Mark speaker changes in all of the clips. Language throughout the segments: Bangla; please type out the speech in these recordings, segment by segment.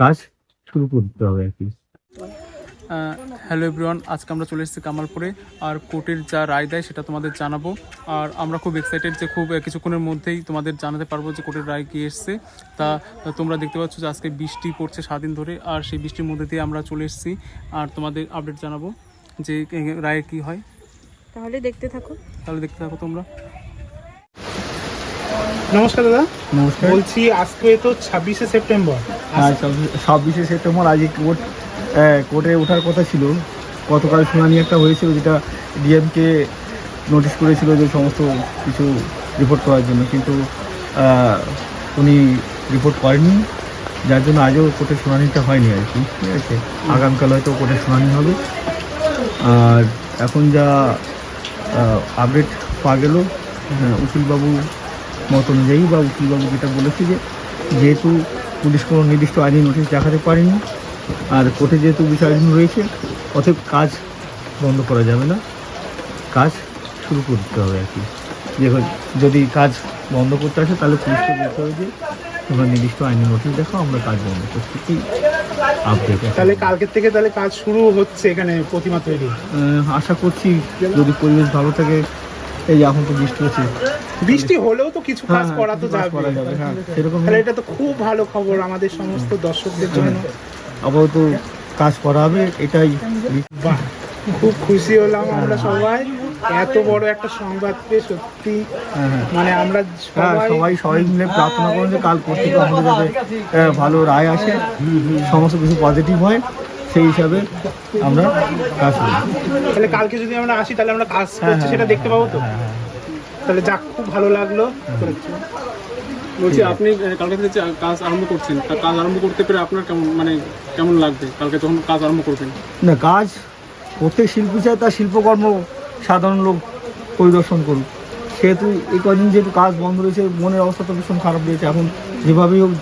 Speaker 1: কাজ শুরু করতে হবে আর কি
Speaker 2: হ্যালো এভরিওয়ান আজকে আমরা চলে এসেছি কামালপুরে। আর কোর্টের যা রায় দেয় সেটা তোমাদের জানাব। আর আমরা খুব এক্সাইটেড যে খুব কিছুক্ষণের মধ্যেই তোমাদের জানাতে পারব যে কোর্টের রায় কি এসছে। তা তোমরা দেখতে পাচ্ছ যে আজকে বৃষ্টি পড়ছে সারাদিন ধরে আর সেই বৃষ্টির মধ্যে দিয়ে আমরা চলে এসেছি। আর তোমাদের আপডেট জানাব যে এ, রায়ে কি হয়।
Speaker 3: তাহলে দেখতে থাকো।
Speaker 2: তাহলে দেখতে থাকো তোমরা।
Speaker 4: নমস্কার দাদা।
Speaker 1: নমস্কার।
Speaker 4: বলছি আজকে তো ছাব্বিশে সেপ্টেম্বর।
Speaker 1: ছাব্বিশে সেপ্টেম্বর আজকে কোর্ট কোর্টে ওঠার কথা ছিল। গতকাল শুনানি একটা হয়েছিল যেটা ডিএমকে নোটিশ করেছিল যে সমস্ত কিছু রিপোর্ট করার জন্য। কিন্তু উনি রিপোর্ট করেননি। যার জন্য আজও কোর্টের শুনানিটা হয়নি আর কি। ঠিক আছে? আগামীকাল হয়তো কোর্টের শুনানি হবে। আর এখন যা আপডেট পাওয়া গেল উকিলবাবু মত অনুযায়ী বা উকিলবাবু যেটা বলেছে যে, যেহেতু পুলিশ কোনো নির্দিষ্ট আইনি নোটিশ দেখাতে পারেনি। আর কোর্টে যেহেতু বিষয়গুলো রয়েছে অতএব কাজ বন্ধ করা যাবে না। কাজ শুরু করতে হবে আর কি। যদি কাজ বন্ধ করতে আসে তাহলে পুলিশকে বলতে হবে যে তোমরা নির্দিষ্ট আইনি নোটিশ দেখাও আমরা কাজ বন্ধ করছি। কি আপডেট
Speaker 4: তাহলে কালকের থেকে তাহলে কাজ শুরু হচ্ছে এখানে প্রতিমা তৈরি।
Speaker 1: আশা করছি যদি পরিবেশ ভালো থাকে এই যে এখন তো বৃষ্টি হচ্ছে।
Speaker 4: বৃষ্টি হলেও তো কিছু কাজ
Speaker 1: হ্যাঁ,
Speaker 4: করা তো যাবে
Speaker 1: হ্যাঁ, সেরকম
Speaker 4: তাহলে এটা তো খুব ভালো খবর আমাদের সমস্ত দর্শকদের জন্য।
Speaker 1: আপাতত কাজ করা হবে এটাই
Speaker 4: খুব খুশি হলাম আমরা সবাই। এত বড় একটা সংবাদ পেয়ে সত্যি
Speaker 1: হ্যাঁ হ্যাঁ।
Speaker 4: মানে আমরা
Speaker 1: হ্যাঁ
Speaker 4: সবাই
Speaker 1: সবাই মিলে প্রার্থনা করুন যে কাল কোর্ট থেকে আমাদের যাতে ভালো রায় আসে। সমস্ত কিছু পজিটিভ হয়। সেই হিসাবে আমরা কাজ করি।
Speaker 4: তাহলে কালকে যদি আমরা আসি তাহলে আমরা কাজ
Speaker 1: হ্যাঁ,
Speaker 4: করছি
Speaker 1: হ্যাঁ,
Speaker 4: সেটা দেখতে পাবো তো?
Speaker 1: হ্যাঁ।
Speaker 4: তাহলে যাক খুব ভালো লাগল।
Speaker 2: বলছি আপনি কালকে থেকে কাজ আরম্ভ করছেন তা কাজ আরম্ভ করতে পেরে আপনার কেমন মানে কেমন লাগবে? কালকে যখন কাজ আরম্ভ করবেন।
Speaker 1: না কাজ প্রত্যেক শিল্পী চায় তার শিল্পকর্ম সাধারণ লোক পরিদর্শন করুক। সেহেতু এই কদিন যেহেতু কাজ বন্ধ রয়েছে মনের অবস্থা তো ভীষণ খারাপ রয়েছে। এখন যেভাবেই হোক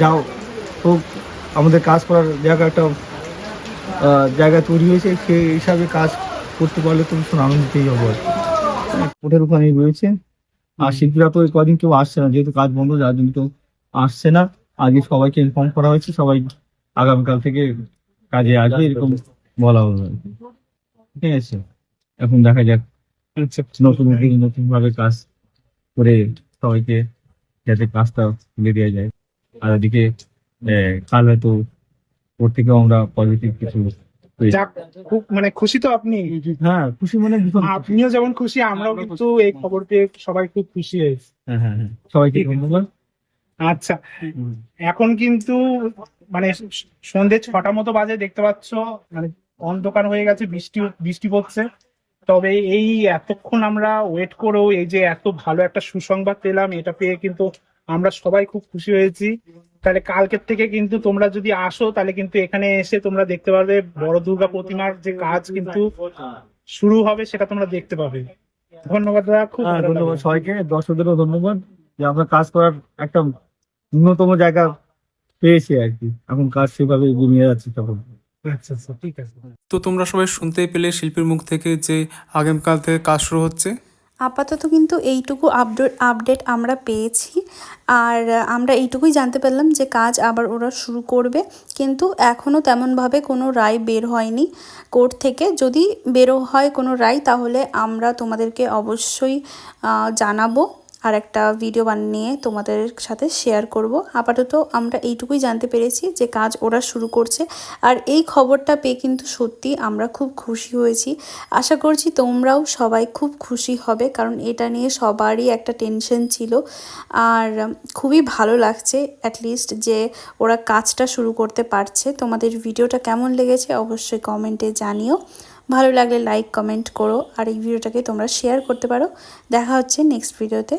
Speaker 1: যাও হোক আমাদের কাজ করার জায়গা একটা জায়গা তৈরি হয়েছে সেই হিসাবে কাজ করতে পারলে তো ভীষণ আনন্দিতই হব আর কোর্টের ওখানেই রয়েছে। আর শিল্পীরা তো কদিন কেউ আসছে না যেহেতু কাজ বন্ধ যার জন্য কেউ আসছে না। আজকে সবাইকে ইনফর্ম করা হয়েছে সবাই আগামীকাল থেকে কাজে আসবে এরকম বলা হলো। ঠিক আছে এখন দেখা যাক। নতুন নতুন ভাবে কাজ করে সবাইকে যাতে কাজটা তুলে দেওয়া যায়। আর ওদিকে আহ, কাল হয়তো ওর থেকেও আমরা পজিটিভ কিছু।
Speaker 4: যাক খুব মানে খুশি তো আপনি।
Speaker 1: হ্যাঁ খুশি মানে ভীষণ খুশি।
Speaker 4: আপনিও যেমন খুশি আমরাও কিন্তু এই খবর পেয়ে সবাই খুব খুশি হয়েছি।
Speaker 1: হ্যাঁ হ্যাঁ হ্যাঁ সবাইকে ধন্যবাদ।
Speaker 4: আচ্ছা এখন কিন্তু মানে স- সন্ধে ছটা মতো বাজে দেখতে পাচ্ছ মানে অন্ধকার হয়ে গেছে বৃষ্টি বৃষ্টি পড়ছে। তবে এই এতক্ষণ আমরা ওয়েট করেও এই যে এত ভালো একটা সুসংবাদ পেলাম এটা পেয়ে কিন্তু আমরা সবাই খুব খুশি হয়েছি। তাহলে কালকের থেকে কিন্তু তোমরা যদি আসো তাহলে কিন্তু এখানে এসে তোমরা দেখতে পারবে বড় দুর্গা প্রতিমার যে কাজ কিন্তু শুরু হবে সেটা তোমরা দেখতে পাবে। ধন্যবাদ দাদা খুব
Speaker 1: হ্যাঁ ধন্যবাদ সবাইকে দর্শকদেরও ধন্যবাদ যে আমরা কাজ করার একটা ন্যূনতম জায়গা পেয়েছি আর কি। এখন কাজ সেভাবে এগিয়ে নিয়ে যাচ্ছে তখন।
Speaker 4: আচ্ছা আচ্ছা ঠিক আছে।
Speaker 2: তো তোমরা সবাই শুনতেই পেলে শিল্পীর মুখ থেকে যে আগামীকাল থেকে কাজ শুরু হচ্ছে।
Speaker 3: আপাতত কিন্তু এইটুকু আপডেট আপডেট আমরা পেয়েছি। আর আমরা এইটুকুই জানতে পারলাম যে কাজ আবার ওরা শুরু করবে। কিন্তু এখনও তেমনভাবে কোনো রায় বের হয়নি কোর্ট থেকে। যদি বেরো হয় কোনো রায়, তাহলে আমরা তোমাদেরকে অবশ্যই জানাব। আর একটা ভিডিও বানিয়ে তোমাদের সাথে শেয়ার করব। আপাতত আমরা এইটুকুই জানতে পেরেছি যে কাজ ওরা শুরু করছে। আর এই খবরটা পেয়ে কিন্তু সত্যি আমরা খুব খুশি হয়েছি। আশা করছি তোমরাও সবাই খুব খুশি হবে, কারণ এটা নিয়ে সবারই একটা টেনশন ছিল। আর খুবই ভালো লাগছে অ্যাটলিস্ট যে ওরা কাজটা শুরু করতে পারছে। তোমাদের ভিডিওটা কেমন লেগেছে অবশ্যই কমেন্টে জানিও। ভালো লাগলে লাইক কমেন্ট করো। আর এই ভিডিওটাকে তোমরা শেয়ার করতে পারো। দেখা হচ্ছে নেক্সট ভিডিওতে